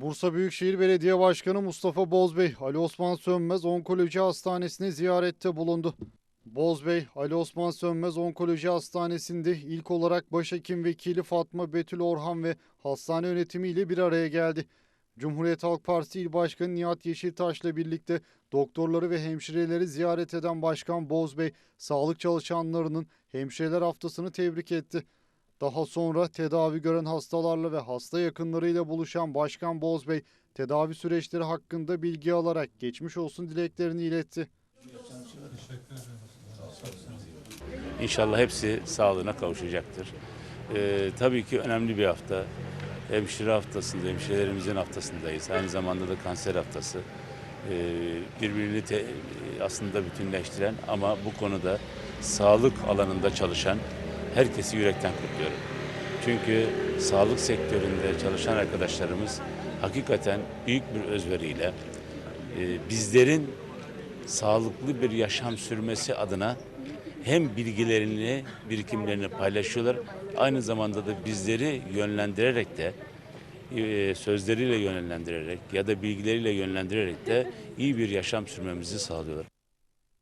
Bursa Büyükşehir Belediye Başkanı Mustafa Bozbey, Ali Osman Sönmez Onkoloji Hastanesi'ne ziyarette bulundu. Bozbey, Ali Osman Sönmez Onkoloji Hastanesi'nde ilk olarak başhekim vekili Fatma Betül Orhan ve hastane yönetimiyle bir araya geldi. Cumhuriyet Halk Partisi İl Başkanı Nihat Yeşiltaş'la birlikte doktorları ve hemşireleri ziyaret eden Başkan Bozbey, sağlık çalışanlarının Hemşireler Haftası'nı tebrik etti. Daha sonra tedavi gören hastalarla ve hasta yakınlarıyla buluşan Başkan Bozbey, tedavi süreçleri hakkında bilgi alarak geçmiş olsun dileklerini iletti. İnşallah hepsi sağlığına kavuşacaktır. Ee, tabii ki önemli bir hafta. Hemşire haftasında, hemşirelerimizin haftasındayız. Aynı zamanda da kanser haftası. Ee, birbirini te- aslında bütünleştiren ama bu konuda sağlık alanında çalışan herkesi yürekten kutluyorum. Çünkü sağlık sektöründe çalışan arkadaşlarımız hakikaten büyük bir özveriyle e, bizlerin sağlıklı bir yaşam sürmesi adına hem bilgilerini, birikimlerini paylaşıyorlar. Aynı zamanda da bizleri yönlendirerek de e, sözleriyle yönlendirerek ya da bilgileriyle yönlendirerek de iyi bir yaşam sürmemizi sağlıyorlar.